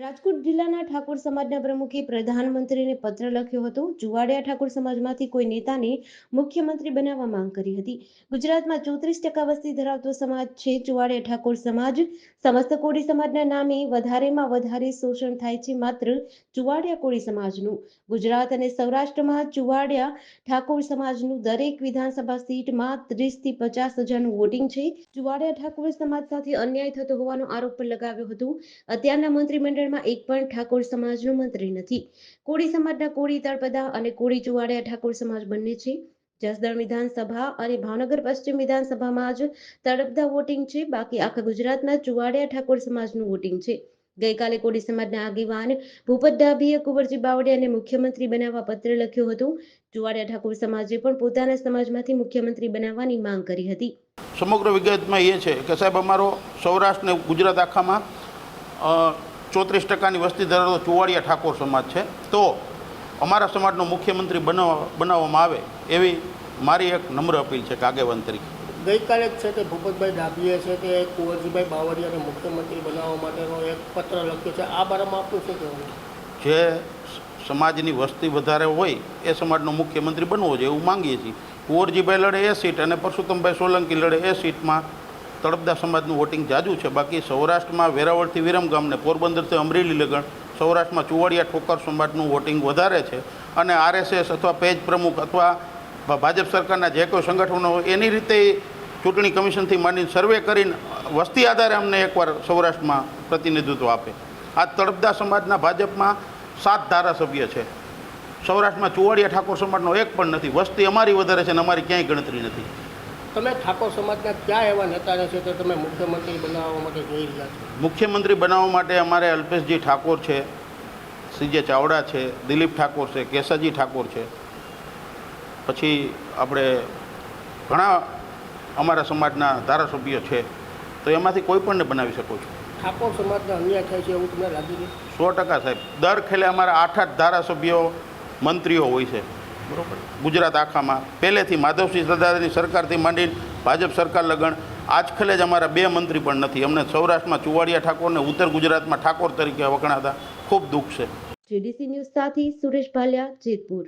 રાજકોટ જિલ્લાના ઠાકોર સમાજના પ્રમુખે પ્રધાનમંત્રીને પત્ર લખ્યો હતો. જુવાડિયા ઠાકોર સમાજમાંથી કોઈ નેતાને મુખ્યમંત્રી બનાવવા માંગ કરી હતી. ગુજરાતમાં ચોત્રીસ ટકા વસ્તી ધરાવતો સમાજ છે. જુવાડિયા ઠાકોર સમાજ સમસ્ત કોળી સમાજના નામે વધારેમાં વધારે શોષણ થાય છે માત્ર જુવાડિયા કોળી સમાજનું. ગુજરાત અને સૌરાષ્ટ્રમાં જુવાડિયા ઠાકોર સમાજનું દરેક વિધાનસભા સીટમાં ત્રીસથી પચાસ હજારનું વોટિંગ છે. જુવાડિયા ઠાકોર સમાજ સાથે અન્યાય થતો હોવાનો આરોપ પણ લગાવ્યો હતો. અત્યારના મંત્રીમંડળમાં એક પણ ઠાકોર સમાજનો મંત્રી નથી. કોળી સમાજના કોળી તળપદા અને કોળી ચુવાડિયા ઠાકોર સમાજ બંને છે. જસદણ વિધાનસભા અને ભાવનગર પશ્ચિમ વિધાનસભામાં જ તળપદા વોટિંગ છે. બાકી આખા ગુજરાતમાં ચુવાડિયા ઠાકોર સમાજનું વોટિંગ છે. ગઈકાલે કોળી સમાજના આગેવાન ભૂપત ડાભીએ કુંવરજી બાવળિયાને મુખ્યમંત્રી બનાવવા પત્ર લખ્યો હતો. ચુવાડિયા ઠાકોર સમાજે પણ પોતાના સમાજમાંથી મુખ્યમંત્રી બનાવવાની માંગ કરી હતી. સમગ્ર વિગતમાં એ છે કે સાહેબ, અમારો સૌરાષ્ટ્ર ને ગુજરાત આખામાં ચોત્રીસ ટકાની વસ્તી ધરાવતો ચુવાડિયા ઠાકોર સમાજ છે. તો અમારા સમાજનો મુખ્યમંત્રી બનાવવા બનાવવામાં આવે એવી મારી એક નમ્ર અપીલ છે કે આગેવાન તરીકે. ગઈકાલે જ છે તે ભૂપતભાઈ ડાભીએ છે તે કુંવરજીભાઈ બાવળિયાને મુખ્યમંત્રી બનાવવા માટેનો એક પત્ર લખ્યો છે. આ બારામાં આપનું શું કહેવું જે સમાજની વસ્તી વધારે હોય એ સમાજનો મુખ્યમંત્રી બનવો જોઈએ એવું માંગીએ છીએ. કુંવરજીભાઈ લડે એ સીટ અને પરસોત્તમભાઈ સોલંકી લડે એ સીટમાં તળપદા સમાજનું વોટિંગ જાજુ છે. બાકી સૌરાષ્ટ્રમાં વેરાવળથી વિરમગામ ને પોરબંદરથી અમરેલી લગણ, સૌરાષ્ટ્રમાં ચુવાડિયા ઠોકર સમાજનું વોટિંગ વધારે છે. અને આરએસએસ અથવા પેજ પ્રમુખ અથવા ભાજપ સરકારના જે કોઈ સંગઠનો એની રીતે ચૂંટણી કમિશનથી માંડીને સર્વે કરીને, વસ્તી આધારે અમને એકવાર સૌરાષ્ટ્રમાં પ્રતિનિધિત્વ આપે. આ તળપદા સમાજના ભાજપમાં સાત ધારાસભ્ય છે. સૌરાષ્ટ્રમાં ચુવાડિયા ઠાકોર સમાજનો એક પણ નથી. વસ્તી અમારી વધારે છે અને અમારી ક્યાંય ગણતરી નથી. તમે ઠાકોર સમાજના ક્યાં એવા નેતા છે તો તમે મુખ્યમંત્રી બનાવવા માટે જોઈ રહ્યા છો? મુખ્યમંત્રી બનાવવા માટે અમારે અલ્પેશજી ઠાકોર છે સીજે ચાવડા છે દિલીપ ઠાકોર છે કેસાજી ઠાકોર છે. પછી આપણે ઘણા અમારા સમાજના ધારાસભ્યો છે તો એમાંથી કોઈ પણને બનાવી શકો છો? ઠાકોર સમાજના અન્યાય થાય છે એવું તમને લાગી છે? સો ટકા સાહેબ. દર ખેલે અમારા આઠ આઠ ધારાસભ્યો મંત્રીઓ હોય છે. બરોબર. ગુજરાત આખામાં. પહેલેથી માધવસિંહ સરદારની સરકારથી માંડીને ભાજપ સરકાર લગણ આજ ખેલે જ અમારા બે મંત્રી પણ નથી. અમને સૌરાષ્ટ્રમાં ચુવાડિયા ઠાકોર ને ઉત્તર ગુજરાતમાં ઠાકોર તરીકે વખણાતા ખૂબ દુઃખ છે. જીડીસી ન્યૂઝ સાથે સુરેશ ભાલિયા, જેતપુર.